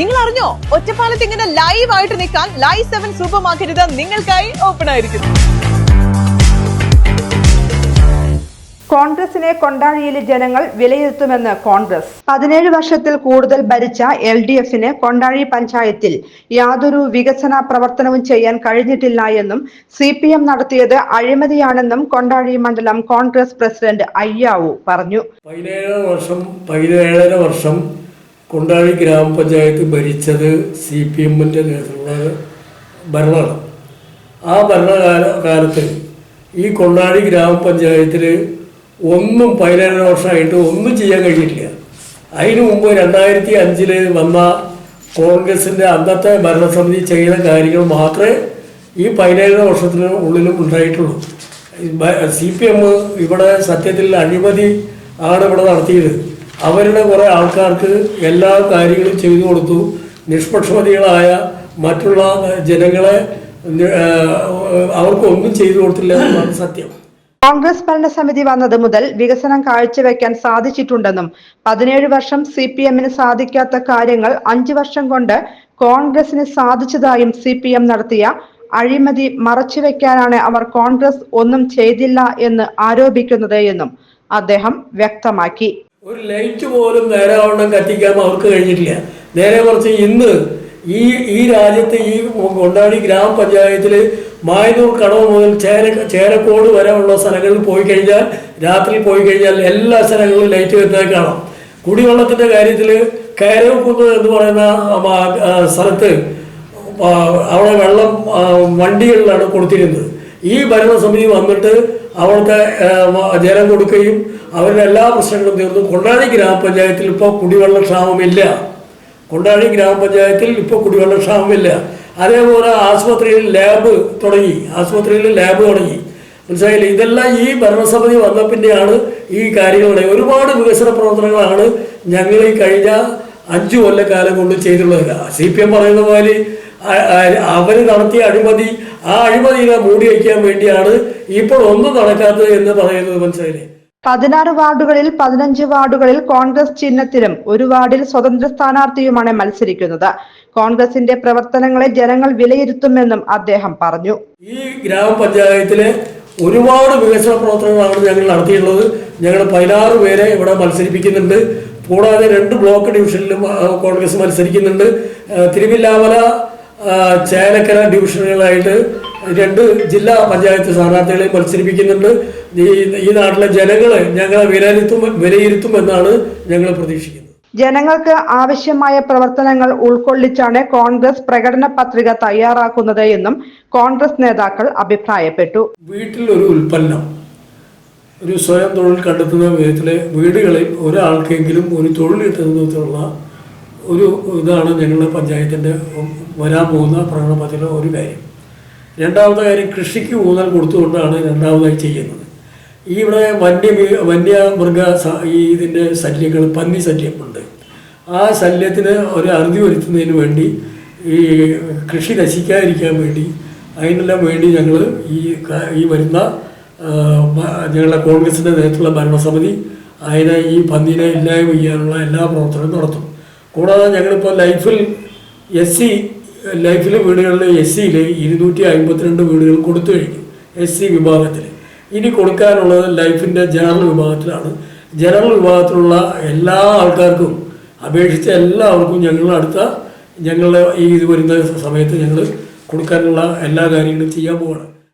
നിങ്ങൾ അറിഞ്ഞോ ഒറ്റപ്പാലത്ത് ഇങ്ങനെ ലൈവ് ആയിട്ട് നിൽക്കാൻ ലൈവ് സെവൻ സൂപ്പർ മാർക്കറ്റ് നിങ്ങൾക്കായി ഓപ്പൺ ആയിരിക്കുന്നു. കോൺഗ്രസിനെ കൊണ്ടാഴിയിലെ ജനങ്ങൾ വിലയിരുത്തുമെന്ന് കോൺഗ്രസ്. പതിനേഴ് വർഷത്തിൽ കൂടുതൽ ഭരിച്ച എൽ ഡി എഫിന് കൊണ്ടാഴി പഞ്ചായത്തിൽ യാതൊരു വികസന പ്രവർത്തനവും ചെയ്യാൻ കഴിഞ്ഞിട്ടില്ല എന്നും സി പി എം നടത്തിയത് അഴിമതിയാണെന്നും കൊണ്ടാഴി മണ്ഡലം കോൺഗ്രസ് പ്രസിഡന്റ് അയ്യാവു പറഞ്ഞു. പതിനേഴ് വർഷം പതിനേഴര വർഷം കൊണ്ടാഴി ഗ്രാമപഞ്ചായത്ത് ഭരിച്ചത് സി പി എമ്മിന്റെ നേതൃത്വ ഭരണമാണ് ആ ഭരണകാല കാലത്ത് ഈ കൊണ്ടാഴി ഗ്രാമപഞ്ചായത്തിൽ ഒന്നും പതിനേഴര വർഷമായിട്ട് ഒന്നും ചെയ്യാൻ കഴിഞ്ഞിട്ടില്ല. അതിനു മുമ്പ് രണ്ടായിരത്തി അഞ്ചിൽ വന്ന കോൺഗ്രസിന്റെ അന്നത്തെ ഭരണസമിതി ചെയ്ത കാര്യങ്ങൾ മാത്രമേ ഈ പതിനേഴര വർഷത്തിന് ഉള്ളിലും ഉണ്ടായിട്ടുള്ളൂ. സി പി എം ഇവിടെ സത്യത്തിൽ അഴിമതി ആണ് ഇവിടെ നടത്തിയത്. അവരുടെ കുറേ ആൾക്കാർക്ക് എല്ലാ കാര്യങ്ങളും ചെയ്തു കൊടുത്തു. നിഷ്പക്ഷമതികളായ മറ്റുള്ള ജനങ്ങളെ അവർക്കൊന്നും ചെയ്തു കൊടുത്തില്ല എന്നാണ് സത്യം. കോൺഗ്രസ് ഭരണസമിതി വന്നത് മുതൽ വികസനം കാഴ്ചവെക്കാൻ സാധിച്ചിട്ടുണ്ടെന്നും പതിനേഴ് വർഷം സി പി എമ്മിന് സാധിക്കാത്ത കാര്യങ്ങൾ അഞ്ചു വർഷം കൊണ്ട് കോൺഗ്രസിന് സാധിച്ചതായും സി പി എം നടത്തിയ അഴിമതി മറച്ചുവെക്കാനാണ് അവർ കോൺഗ്രസ് ഒന്നും ചെയ്തില്ല എന്ന് ആരോപിക്കുന്നത് എന്നും അദ്ദേഹം വ്യക്തമാക്കി. ഒരു ലൈറ്റ് പോലും നേരെ വണ്ണം കത്തിക്കാൻ അവർക്ക് കഴിഞ്ഞിട്ടില്ല. നേരെ കുറച്ച് ഇന്ന് ഈ ഈ രാജ്യത്തെ ഈ കൊണ്ടാടി ഗ്രാമപഞ്ചായത്തിൽ മായനൂർ കടവ് മുതൽ ചേര ചേരക്കോട് വരെ ഉള്ള സ്ഥലങ്ങളിൽ പോയി കഴിഞ്ഞാൽ രാത്രി പോയി കഴിഞ്ഞാൽ എല്ലാ സ്ഥലങ്ങളിലും ലൈറ്റ് വരുന്നത് കാണാം. കുടിവെള്ളത്തിന്റെ കാര്യത്തിൽ കയറക്കുന്ന് എന്ന് പറയുന്ന സ്ഥലത്ത് അവിടെ വെള്ളം വണ്ടികളിലാണ് കൊടുത്തിരുന്നത്. ഈ ഭരണസമിതി വന്നിട്ട് അവർക്ക് ജലം കൊടുക്കുകയും അവരുടെ എല്ലാ പ്രശ്നങ്ങളും തീർന്നു. കൊണ്ടാടി ഗ്രാമപഞ്ചായത്തിൽ ഇപ്പോൾ കുടിവെള്ള ക്ഷാമമില്ല കൊണ്ടാടി ഗ്രാമപഞ്ചായത്തിൽ ഇപ്പോൾ കുടിവെള്ള ക്ഷാമമില്ല അതേപോലെ ആശുപത്രിയിൽ ലാബ് തുടങ്ങി. ആശുപത്രിയിൽ ലാബ് തുടങ്ങി. മനസ്സിലായില്ലേ? ഇതെല്ലാം ഈ ഭരണസമിതി വന്ന പിന്നെയാണ് ഈ കാര്യങ്ങളുടെ ഒരുപാട് വികസന പ്രവർത്തനങ്ങളാണ് ഞങ്ങൾ ഈ കഴിഞ്ഞ അഞ്ചു കൊല്ലക്കാലം കൊണ്ട് ചെയ്തിട്ടുള്ളത് സി പി എം പറയുന്ന പോലെ അവർ നടത്തിയ അഴിമതി ആ അഴിമതിയെ മൂടി വയ്ക്കാൻ വേണ്ടിയാണ് ഇപ്പോൾ ഒന്നും നടക്കാത്തത് എന്ന് പറയുന്നത് മനസ്സിലായില്ലേ? പതിനാറ് വാർഡുകളിൽ പതിനഞ്ച് വാർഡുകളിൽ കോൺഗ്രസ് ചിഹ്നത്തിലും ഒരു വാർഡിൽ സ്വതന്ത്ര സ്ഥാനാർത്ഥിയുമാണ് മത്സരിക്കുന്നത്. കോൺഗ്രസിന്റെ പ്രവർത്തനങ്ങളെ ജനങ്ങൾ വിലയിരുത്തുമെന്നും അദ്ദേഹം പറഞ്ഞു. ഈ ഗ്രാമപഞ്ചായത്തിലെ ഒരുപാട് വികസന പ്രവർത്തനങ്ങളാണ് ഞങ്ങൾ നടത്തിയിട്ടുള്ളത്. ഞങ്ങൾ പതിനാറ് പേരെ ഇവിടെ മത്സരിപ്പിക്കുന്നുണ്ട്. കൂടാതെ രണ്ട് ബ്ലോക്ക് ഡിവിഷനിലും കോൺഗ്രസ് മത്സരിക്കുന്നുണ്ട്. തിരുവില്ലാമല ചേലക്കര ഡിവിഷനുകളായിട്ട് രണ്ട് ജില്ലാ പഞ്ചായത്ത് സ്ഥാനാർത്ഥികളെ മത്സരിപ്പിക്കുന്നുണ്ട്. ഈ ഈ നാട്ടിലെ ജനങ്ങളെ ഞങ്ങളെ വിലയിരുത്തും വിലയിരുത്തുമെന്നാണ് ഞങ്ങൾ പ്രതീക്ഷിക്കുന്നത്. ജനങ്ങൾക്ക് ആവശ്യമായ പ്രവർത്തനങ്ങൾ ഉൾക്കൊള്ളിച്ചാണ് കോൺഗ്രസ് പ്രകടന പത്രിക തയ്യാറാക്കുന്നത് എന്നും കോൺഗ്രസ് നേതാക്കൾ അഭിപ്രായപ്പെട്ടു. വീട്ടിൽ ഒരു ഉൽപ്പന്നം ഒരു സ്വയം തൊഴിൽ കണ്ടെത്തുന്ന വിധത്തിലെ വീടുകളിൽ ഒരാൾക്കെങ്കിലും ഒരു തൊഴിൽ കിട്ടുന്നതിനുള്ള ഒരു ഇതാണ് ഞങ്ങളുടെ പഞ്ചായത്തിന്റെ വരാൻ പോകുന്ന പ്രകടനത്തിലെ ഒരു കാര്യം. രണ്ടാമത്തെ കാര്യം കൃഷിക്ക് ഊന്നൽ കൊടുത്തുകൊണ്ടാണ് രണ്ടാമതായി ചെയ്യുന്നത്. ഈ ഇവിടെ വന്യ വന്യമൃഗ മൃഗ ഈ ഇതിന്റെ ശല്യങ്ങൾ പന്നി ശല്യമുണ്ട് ആ ശല്യത്തിന് ഒരു അറുതി വരുത്തുന്നതിന് വേണ്ടി ഈ കൃഷി നശിക്കാതിരിക്കാൻ വേണ്ടി അതിനെല്ലാം വേണ്ടി ഞങ്ങൾ ഈ ഈ വരുന്ന ഞങ്ങളുടെ കോൺഗ്രസിന്റെ നേതൃത്വമുള്ള ഭരണസമിതി അതിനെ ഈ പന്നീനെ ഇല്ലായ്മ ചെയ്യാനുള്ള എല്ലാ പ്രവർത്തനവും നടത്തും. കൂടാതെ ഞങ്ങളിപ്പോൾ ലൈഫിൽ എസ് സി ലൈഫിലെ വീടുകളിൽ എസ് സിയിൽ ഇരുന്നൂറ്റി അമ്പത്തിരണ്ട് വീടുകൾ കൊടുത്തു കഴിഞ്ഞു എസ് സി വിഭാഗത്തിൽ ഇനി കൊടുക്കാനുള്ളത് ലൈഫിന്റെ ജനറൽ വിഭാഗത്തിലാണ്. ജനറൽ വിഭാഗത്തിലുള്ള എല്ലാ ആൾക്കാർക്കും അപേക്ഷിച്ച എല്ലാവർക്കും ഞങ്ങൾ അടുത്ത ഞങ്ങളുടെ ഈ ഇത് വരുന്ന സമയത്ത് ഞങ്ങൾ കൊടുക്കാനുള്ള എല്ലാ കാര്യങ്ങളും ചെയ്യാൻ പോവാണ്.